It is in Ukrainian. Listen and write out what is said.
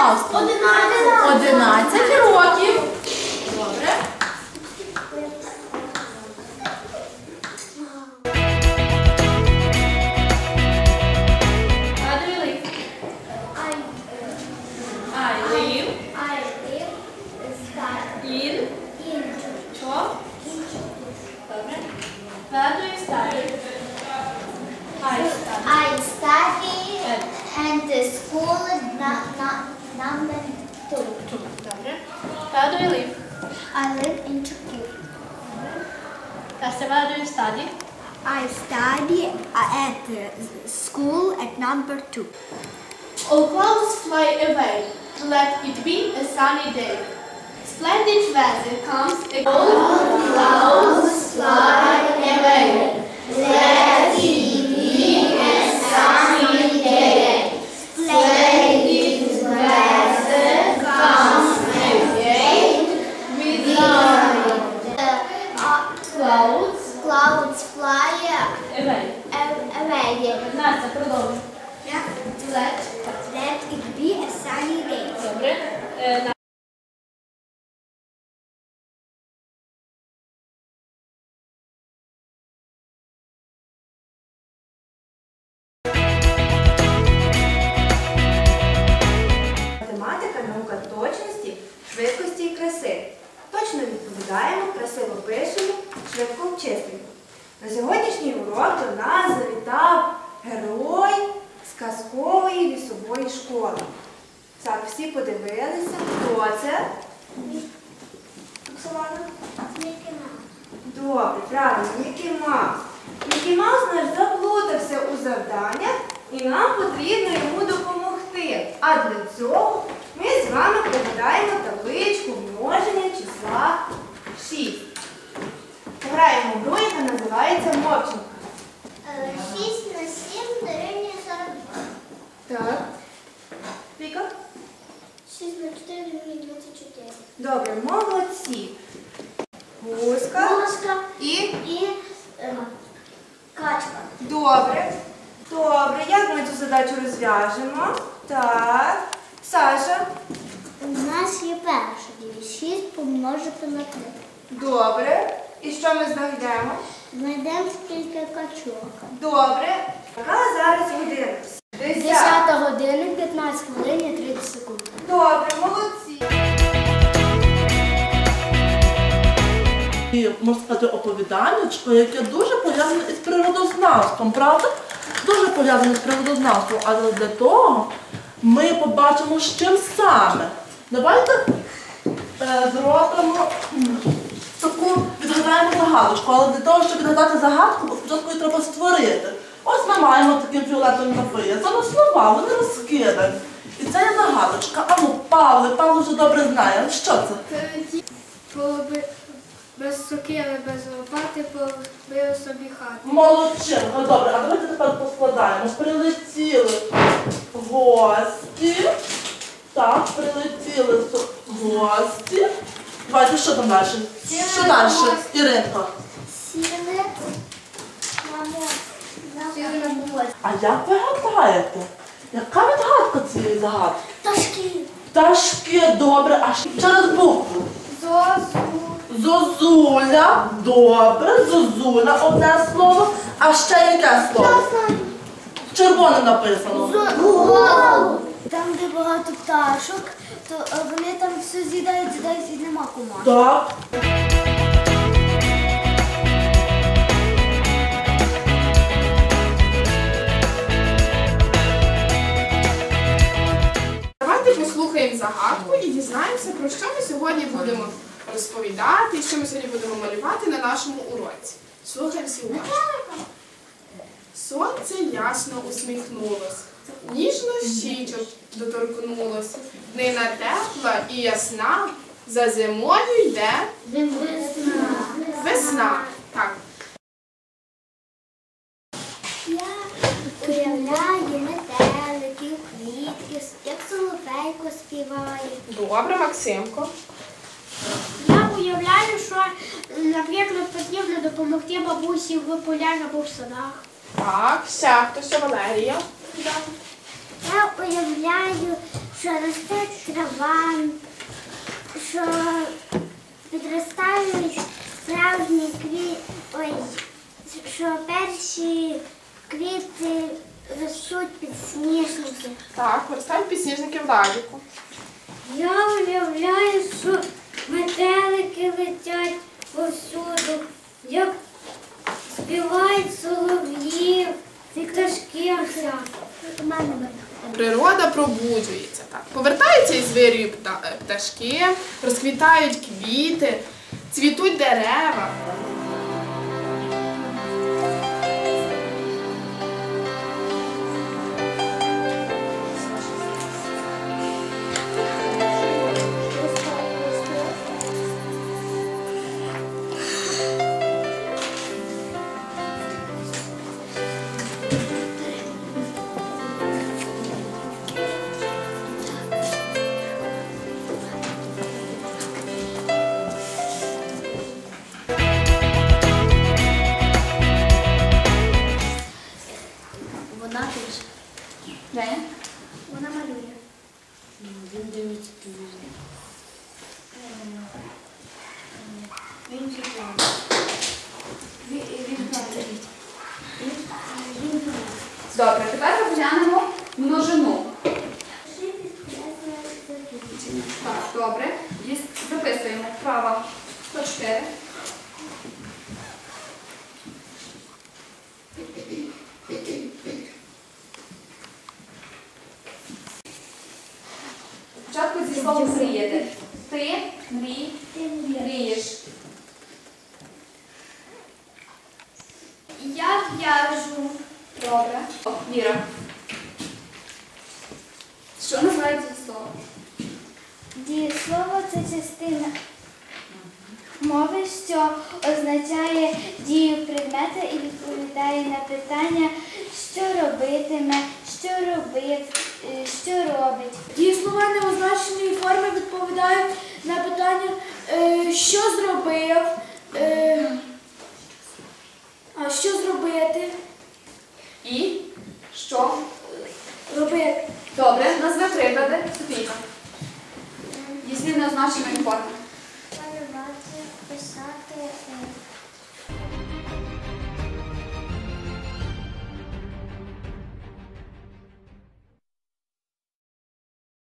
Одинадцять. 11 років. Where do you live? I live in Turkey. Tessa, where do you study? I study at school at number two. All clouds fly away, let it be a sunny day. Splendid weather comes. All clouds a- away. Настя, продовжуй. Let, let it be a sunny day. Добре. Е, Математика наука точності, швидкості і краси. Точно відповідаємо, красиво пишемо, швидко обчислюємо. На сьогоднішній урок до нас завітав герой з казкової лісової школи. Так, всі подивилися, хто це? Оксана? Добре, правильно, Мікі Маус. Мікі Маус наш заплутався у завданнях і нам потрібно йому допомогти. А для цього ми з вами пригадаємо табличку множення числа 6. Граємо в гру, називається мовчанка. 6 на 7 дорівнює 42. Так. Віка? 6 на 4 дорівнює 24. Добре, молодці. Гуска. Мошка І і е, качка. добре. Добре, як ми цю задачу розв'яжемо? Так. Саша. У нас є перша дія. 6 помножити на 3. Добре. І що ми знайдемо? Знайдемо скільки качок. Добре. Яка зараз година? Десята. 10 година, 15 хвилин і 30 секунд. Добре, молодці. І, можна сказати, оповіданнячко, яке дуже пов'язане із природознавством, правда? Дуже пов'язане з природознавством, але для того ми побачимо, з чим саме. Давайте е, зробимо таку, відгадаємо загадочку, але для того, щоб відгадати загадку, спочатку її треба створити. Ось ми маємо таким фіолетовим написано слова, вони розкидані. І це є загадочка. А ну, Павле, Павло вже добре знає. Що це? Без сокири, без лопати побили собі хату. Молодчинка, добре, а давайте тепер поскладаємо. Прилетіли гості. Так, прилетіли гості. Давайте, що там далі? Що далі, Іринка? Сіли. А як ви гадаєте? Яка відгадка цієї загадки? Ташки. Пташки, добре, а ще через букву. Зозу. Зозуля, добре, зозуля, одне слово, а ще яке слово? Червоним написано. Голову. Там, де багато пташок, то е, вони там все з'їдають, з'їдають і нема комах. Так. Відкриємо загадку і дізнаємося, про що ми сьогодні будемо розповідати і що ми сьогодні будемо малювати на нашому уроці. Слухаємо уважно. Сонце ясно усміхнулось, ніжно щічок доторкнулось. Днина тепла і ясна, за зимою йде весна. Так, Я уявляю метеликів, квітки, як соловейко співає. добре, Максимко. Я уявляю, що, наприклад, потрібно допомогти бабусі в полях або в садах. Так, ще хто ще Валерія. Я уявляю, що росте трава, що підростають справжні квіти, ой, що перші квіти ростуть підсніжники. Так, виростають підсніжники в ладіку. Я уявляю, що метелики летять повсюду, як співають солов'їв, і пташки всякі. Природа пробуджується. Так. Повертаються із вирію е, пташки, розквітають квіти, цвітуть дерева. Вона пише. Де? Вона малює. Він читає. Він Добре, тепер розглянемо множину. Так, добре. Записуємо вправо 104. Віра. Що називається слово? Дієслово це частина мови, що означає дію предмета і відповідає на питання, що робитиме, що робив, е, що робить. Дієслова неозначеної форми відповідають на питання, е, що зробив, е, а що зробити, І що? робити. Добре, назви приклади. Софійка. Дійсно неозначеної форми. Малювати, писати, е,